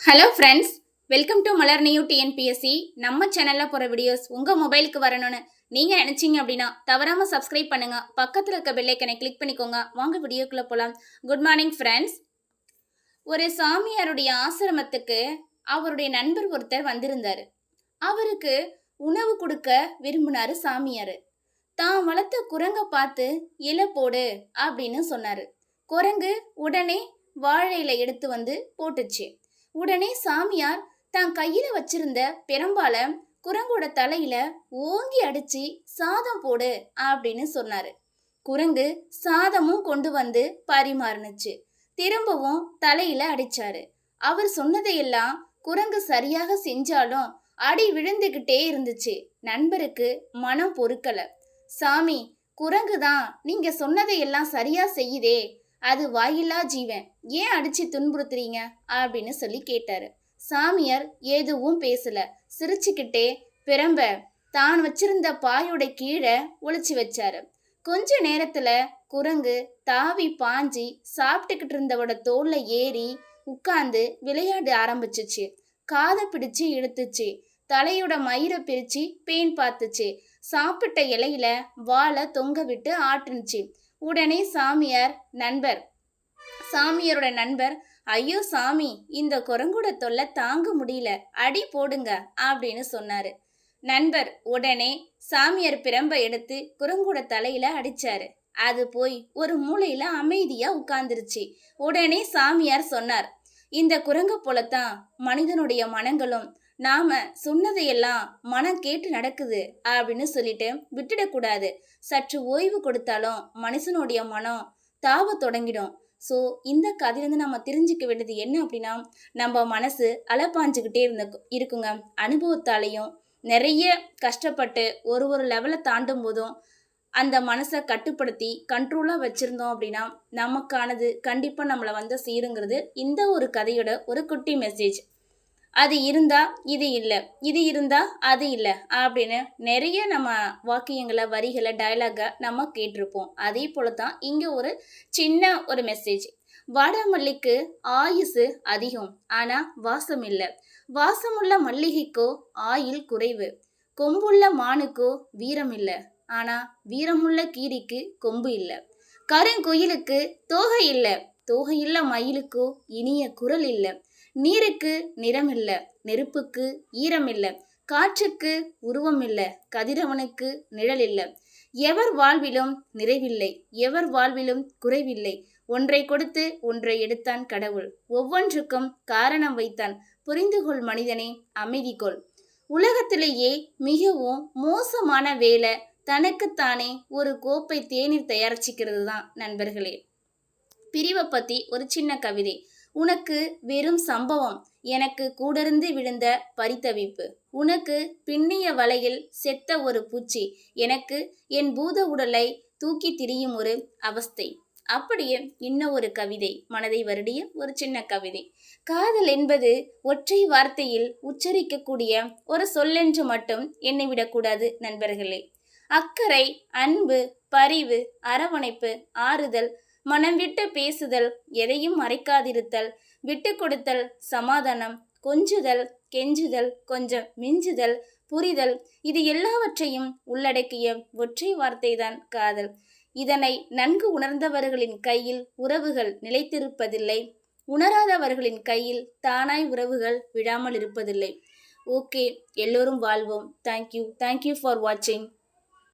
Hello friends welcome to Malar new TNPSC நம்ம சேனலில் போகிற வீடியோஸ் உங்கள் மொபைலுக்கு வரணும்னு நீங்கள் நினச்சிங்க அப்படின்னா தவறாமல் சப்ஸ்கிரைப் பண்ணுங்க. பக்கத்தில் இருக்க பெல்லைக்கனை கிளிக் பண்ணிக்கோங்க. வாங்க வீடியோக்குள்ளே போகலாம் குட் மார்னிங் ஃப்ரெண்ட்ஸ் ஒரு சாமியாருடைய ஆசிரமத்துக்கு அவருடைய நண்பர் ஒருத்தர் வந்திருந்தார். அவருக்கு உணவு கொடுக்க விரும்பினார் சாமியார். தான் வளர்த்த குரங்கை பார்த்து இலை போடு அப்படின்னு சொன்னார். குரங்கு உடனே வாழை இலை எடுத்து வந்து போட்டுச்சு. உடனே சாமியார் தான் கையில வச்சிருந்த பெரும்பால குரங்கோட தலையில ஓங்கி அடிச்சு சாதம் போடு அப்படின்னு சொன்னாரு. குரங்கு சாதமும் கொண்டு வந்து பரிமாறுனுச்சு. திரும்பவும் தலையில அடிச்சாரு. அவர் சொன்னதையெல்லாம் குரங்கு சரியாக செஞ்சாலும் அடி விழுந்துகிட்டே இருந்துச்சு. நண்பருக்கு மனம் பொறுக்கல. சாமி குரங்கு தான் நீங்க சொன்னதையெல்லாம் சரியா செய்யுதே. அது வாயில்லா ஜீவன். ஏன் அடிச்சு துன்புறுத்துறீங்க? அப்படின்னு சொல்லி கேட்டாரு. சாமியார் எதுவும் பேசல. சிரிச்சுக்கிட்டே பிரம்ப தான் வச்சிருந்த பாயோட கீழே ஒளிச்சு வச்சாரு. கொஞ்ச நேரத்துல குரங்கு தாவி பாஞ்சி சாப்பிட்டுக்கிட்டு இருந்தவோட தோல்ல ஏறி உட்கார்ந்து விளையாட ஆரம்பிச்சிச்சு. காதை பிடிச்சு இழுத்துச்சு. தலையோட மயிரை பிரிச்சு பேன் பார்த்துச்சு. சாப்பிட்ட இலையில வாழை தொங்க விட்டு ஆட்டுனுச்சு. உடனே சாமியார் நண்பர். சாமியாரோட நண்பர் ஐயோ சாமி இந்த குரங்கோட தொல்லை தாங்க முடியல. அடி போடுங்க அப்படின்னு சொன்னாரு. நண்பர் உடனே சாமியார் பிரம்ப எடுத்து குரங்கோட தலையில அடிச்சாரு. அது போய் ஒரு மூலையில அமைதியா உட்கார்ந்துருச்சு. உடனே சாமியார் சொன்னார் இந்த குரங்க போலத்தான் மனிதனுடைய மனங்களும் நாம சொன்னதையெல்லாம் மனம் கேட்டு நடக்குது அப்படின்னு சொல்லிட்டு விட்டுடக்கூடாது. சற்று ஓய்வு கொடுத்தாலும் மனுஷனுடைய மனம் தாவ தொடங்கிடும். ஸோ இந்த கதையிலேருந்து நம்ம தெரிஞ்சுக்க வேண்டியது என்ன அப்படின்னா நம்ம மனசு அலப்பாஞ்சுக்கிட்டே இருந்த இருக்குங்க. அனுபவத்தாலையும் நிறைய கஷ்டப்பட்டு ஒரு ஒரு லெவலை தாண்டும் போதும் அந்த மனசை கட்டுப்படுத்தி கண்ட்ரோலாக வச்சுருந்தோம் அப்படின்னா நமக்கானது கண்டிப்பாக நம்மளை வந்து சீருங்கிறது இந்த ஒரு கதையோட ஒரு குட்டி மெசேஜ் அது இருந்தா இது இல்லை இது இருந்தா அது இல்லை அப்படின்னு நிறைய நம்ம வாக்கியங்களை வரிகளை டைலாகை நம்ம கேட்டிருப்போம். அதே போல தான் இங்கே ஒரு சின்ன ஒரு மெசேஜ் வாடாமல்லிக்கு ஆயுசு அதிகம் ஆனால் வாசம் இல்லை. வாசமுள்ள மல்லிகைக்கோ ஆயில் குறைவு. கொம்புள்ள மானுக்கோ வீரம் இல்லை ஆனால் வீரமுள்ள கீரிக்கு கொம்பு இல்லை. கருங்குயிலுக்கு தோகை இல்லை தோகையுள்ள மயிலுக்கோ இனிய குரல் இல்லை. நீருக்கு நிறம் இல்லை நெருப்புக்கு ஈரம் இல்லை காற்றுக்கு உருவம் இல்லை கதிரவனுக்கு நிழல் இல்லை எவர் வாழ்விலும் நிறைவில்லை எவர் வாழ்விலும் குறைவில்லை. ஒன்றை கொடுத்து ஒன்றை எடுத்தான் கடவுள். ஒவ்வொன்றுக்கும் காரணம் வைத்தான். புரிந்து கொள் மனிதனே அமைதி கொள் உலகத்திலேயே மிகவும் மோசமான வேலை தனக்குத்தானே ஒரு கோப்பை தேநீர் தயாரிச்சுக்கிறது தான் நண்பர்களே. பிரிவை பற்றி ஒரு சின்ன கவிதை. உனக்கு வெறும் சம்பவம் எனக்கு கூடருந்து விழுந்த பரித்தவிப்பு உனக்கு பின்னிய வலையில் செத்த ஒரு பூச்சி எனக்கு என் பூத உடலை தூக்கி திரியும் ஒரு அவஸ்தை. அப்படியே இன்னும் ஒரு கவிதை மனதை வருடிய ஒரு சின்ன கவிதை. காதல் என்பது ஒற்றை வார்த்தையில் உச்சரிக்கக்கூடிய ஒரு சொல்லென்று மட்டும் எண்ணி விடக்கூடாது நண்பர்களே. அக்கறை அன்பு பரிவு அரவணைப்பு ஆறுதல் மனம் விட்டு பேசுதல் எதையும் மறைக்காதிருத்தல் விட்டு கொடுத்தல் சமாதானம் கொஞ்சுதல் கெஞ்சுதல் கொஞ்சம் மிஞ்சுதல் புரிதல் இது எல்லாவற்றையும் உள்ளடக்கிய ஒற்றை வார்த்தைதான் காதல். இதனை நன்கு உணர்ந்தவர்களின் கையில் உறவுகள் நிலைத்திருப்பதில்லை. உணராதவர்களின் கையில் தானாய் உறவுகள் விழாமல் இருப்பதில்லை. ஓகே எல்லோரும் வாழ்வோம். தேங்க்யூ தேங்க்யூ ஃபார் வாட்சிங்